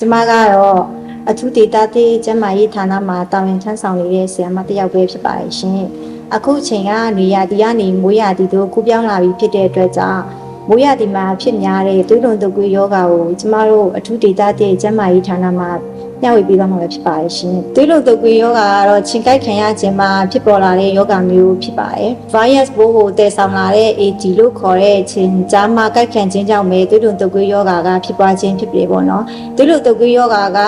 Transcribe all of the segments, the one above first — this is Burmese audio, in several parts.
ကျမကတော့အထူးဒေတာတေးကျန်းမာရေးဌာနမှာတာဝန်ထမ်းဆောင်နေတဲ့ဆရာမတစ်ယောက်ပဲဖြစ်ပါတယ်ရှင်အခုအချိန်ကနေရာဒီကနေမိုးရာဒီတို့ကူးပြောင်းလာပြီဖြစ်တဲ့အတွက်ကြောင့်မိုးရာဒီမှာဖြစ်များတဲ့သွေးလွန်တုပ်ကွေးယောဂါကိုကျမတို့အထူးဒေတာတေးကျန်းမာရေးဌာနမှာ မျှဝေပေးသွားမှာပဲဖြစ်ပါတယ်ရှင်သွေးလွန်တုပ်ကွေးယောဂါကတော့ချင်းကိုက်ခံရခြင်းမှာဖြစ်ပေါ်လာတဲ့ယောဂါမျိုးဖြစ်ပါတယ် virus ဘိုးကိုတည်ဆောင်လာတဲ့ AD လို့ခေါ်တဲ့ချင်းကြားမှာကိုက်ခံခြင်းကြောင့်ပဲသွေးလွန်တုပ်ကွေးယောဂါကဖြစ်ပွားခြင်းဖြစ်ပြီပေါ့နော်သွေးလွန်တုပ်ကွေးယောဂါက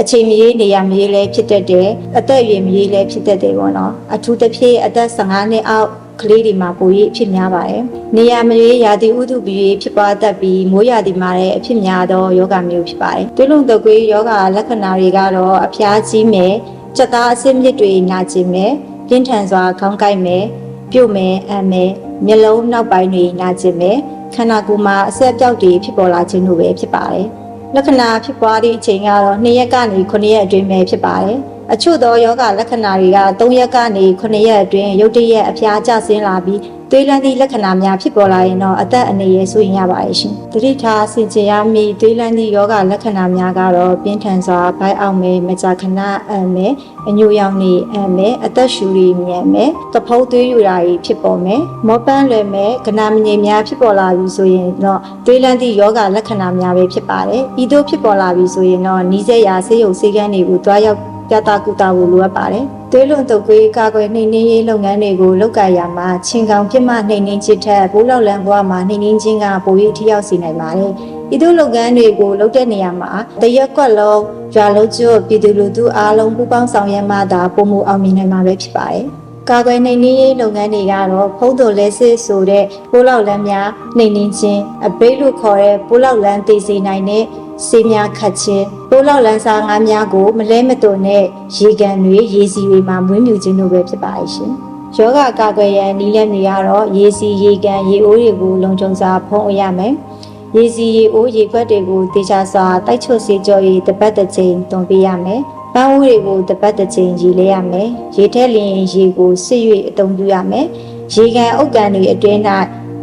အချိန်မရေနေရမရေလည်းဖြစ်တတ်တယ်အသက်အရွယ်မရေလည်းဖြစ်တတ်တယ်ပေါ့နော်အထူးသဖြင့်အသက်15နှစ်အောက် ကလေးတွေမှာပို၍အဖြစ်များပါတယ်နေရမရေရာသီဥတုပြီးဖြစ်ပွားတတ်ပြီးမိုးရာသီမှာလည်းအဖြစ်များသောယောဂမျိုးဖြစ်ပါတယ်တွင်းလုံးတုပ်ကွေးယောဂလက္ခဏာတွေကတော့အဖျားကြီးမယ်စက်သားအဆစ်မြစ်တွေနာကျင်မယ်ပြင်းထန်စွာခေါင်းကိုက်မယ်ပြုတ်မယ်အမ်းမယ်မျက်လုံးနောက်ပိုင်းတွေနာကျင်မယ်ခန္ဓာကိုယ်မှာအဆက်အပြောက်တွေဖြစ်ပေါ်လာခြင်းတို့ပဲဖြစ်ပါတယ်လက္ခဏာဖြစ်ပွားသည့်အချိန်ကတော့2ရက်ကနေ9ရက်အတွင်းပဲဖြစ်ပါတယ်။ အချို့သောယောဂလက္ခဏာတွေက3ရက်ကနေ9ရက်အတွင်းရုတ်တရက်အဖျားကျဆင်းလာပြီးသွေးလန်းသည့်လက္ခဏာများဖြစ်ပေါ်လာရင်တော့အသက်အနေနဲ့ဆိုရင်ရပါတယ်ရှင်။တတိထားဆင်ခြင်ရမည့်သွေးလန်းသည့်ယောဂလက္ခဏာများကတော့ပြင်းထန်စွာဘိုက်အောင်မယ်မကြာခဏအံ့မယ်အညိုရောင်နေအံ့မယ်အသက်ရှူရီမြန်မယ်တဖုံးသွေးယူတာကြီးဖြစ်ပေါ်မယ်မောပန်းလွယ်မယ်ကနာမငြိမ်များဖြစ်ပေါ်လာပြီဆိုရင်တော့သွေးလန်းသည့်ယောဂလက္ခဏာများပဲဖြစ်ပါတယ်။ဤသို့ဖြစ်ပေါ်လာပြီဆိုရင်တော့နီးစက်ရာဆေးရုံဆေးကန်းတွေကိုတွားရောက် ပြသကူတာဖို့လိုအပ်ပါတယ်။သွေးလွန်တုပ်ကွေးကာကွယ်နှိမ်နင်းရေးလုပ်ငန်းတွေကိုလုပ်ကိုင်ရမှာချင်းကောင်ပြစ်မှနှိမ်နင်းခြင်းထက်ဘိုးလောက်လန်ဘွားမှာနှိမ်နင်းခြင်းကပို၍ထိရောက်စေနိုင်ပါတယ်။ဤသို့လုပ်ငန်းတွေကိုလုပ်တဲ့နေရာမှာတရက်ကွက်လုံးရွာလုံးကျွတ်ပြည်သူလူထုအားလုံးပူးပေါင်းဆောင်ရွက်မှသာပုံမှုအောင်မြင်နိုင်မှာပဲဖြစ်ပါတယ်။ကာကွယ်နှိမ်နင်းရေးလုပ်ငန်းတွေကတော့ဖုံးတော်လဲစစ်ဆိုတဲ့ပိုးလောက်လန်းများနှိမ်နင်းခြင်းအဘိတ်လို့ခေါ်တဲ့ပိုးလောက်လန်းတည်စေနိုင်တဲ့စေးများခတ်ခြင်း ပိုးလောက်လန်းစားငါးများကိုမလဲမသွန်တဲ့ရေကန်တွေရေစီတွေမှာမွေးမြူခြင်းတို့ပဲဖြစ်ပါရဲ့ရှင်။ယောဂကာကွယ်ရန်နည်းလမ်းတွေကတော့ရေစီရေကန်ရေအိုးတွေကိုလုံခြုံစွာဖုံးအပ်ရမယ်။ရေစီရေအိုးရေခွက်တွေကိုတေချာစွာတိုက်ချွတ်စေကြောရေးတစ်ပတ်တစ်ချိန်တွန်ပေးရမယ်။ပန်းဝူးတွေကိုတစ်ပတ်တစ်ချိန်ရေလဲရမယ်။ရေထက်လျင်ရေကိုစစ်၍အသုံးပြုရမယ်။ရေကန်အုတ်ကန်တွေအတွင်း၌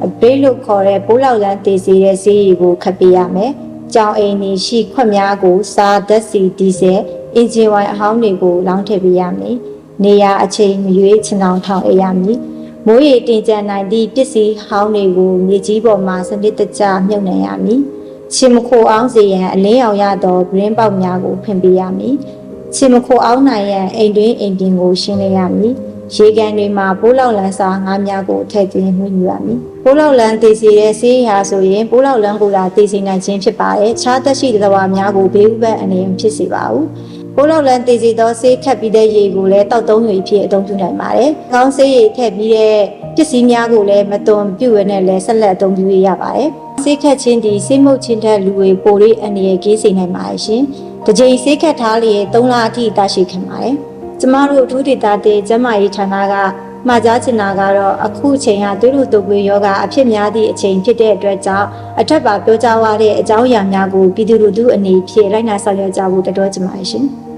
အဘေးလို့ခေါ်တဲ့ပိုးလောက်လန်းတည်စေတဲ့ဆေးရည်ကိုခတ်ပေးရမယ်။ ကြောင်အိမ်နေရှိခွက်များကို စားဓာတ်ဆီဒီဇယ်အင်ဂျင်ဝိုင်အဟောင်းတွေကိုလောင်းထည့်ပေးရမယ်။နေရာအချိန်မရွေးချင်အောင်ထောင်အေးရမည်။မိုးရေတင်ကြံနိုင်သည့်ပစ္စည်းဟောင်းတွေကိုမြေကြီးပေါ်မှာစနစ်တကျမြုပ်နှံရမည်။ချင်းမခိုအောင်စေရန်အလင်းအောင်ရသောဂရင်းပေါက်များကိုဖွင့်ပေးရမည်။ချင်းမခိုအောင်နိုင်ရန်အိမ်တွင်းအိမ်ပြင်ကိုရှင်းလင်းရမည်။ ရေကန်တွေမှာပိုးလောက်လန်းစာငါးများကိုထည့်သွင်းမှုယူရမည်။ပိုးလောက်လန်းတည်စီတဲ့ဆေးရာဆိုရင်ပိုးလောက်လန်းကိုလာတည်စီနိုင်ခြင်းဖြစ်ပါတယ်။ခြားသက်ရှိတဲ့သဘာဝများကိုဘေးဥပတ်အနေနဲ့ဖြစ်စေပါဘူး။ပိုးလောက်လန်းတည်စီသောဆေးခတ်ပြီးတဲ့ရေကိုလည်းတောက်သုံးရည်ဖြစ်အသုံးပြုနိုင်ပါတယ်။ကောင်းဆေးရည်ထည့်ပြီးတဲ့ပစ္စည်းများကိုလည်းမသွန်ပြုတ်ရနဲ့လည်းဆက်လက်အသုံးပြုရပါတယ်။ဆေးခတ်ခြင်းဒီဆေးမှုတ်ခြင်းတဲ့လူတွေပိုလေးအနေနဲ့ကြီးစေနိုင်ပါတယ်ရှင်။တစ်ချိန်ဆေးခတ်ထားလျက်3လအထိတာရှိခံပါတယ်။ ကျမတို့အထူးဒေသတဲ့ကျန်းမာရေးဌာနကမှာကြားချင်တာကတော့အခုအချိန်ဟာသွေးလွန်တုပ်ကွေးယောဂအဖြစ်များသည့်အချိန်ဖြစ်တဲ့အတွက်ကြောင့်အထက်ပါပြောကြားရတဲ့အကြောင်းအရာများကိုပြည်သူလူထုအနေဖြင့်လိုက်နာဆောင်ရွက်ကြဖို့တတော်ချင်ပါတယ်ရှင်။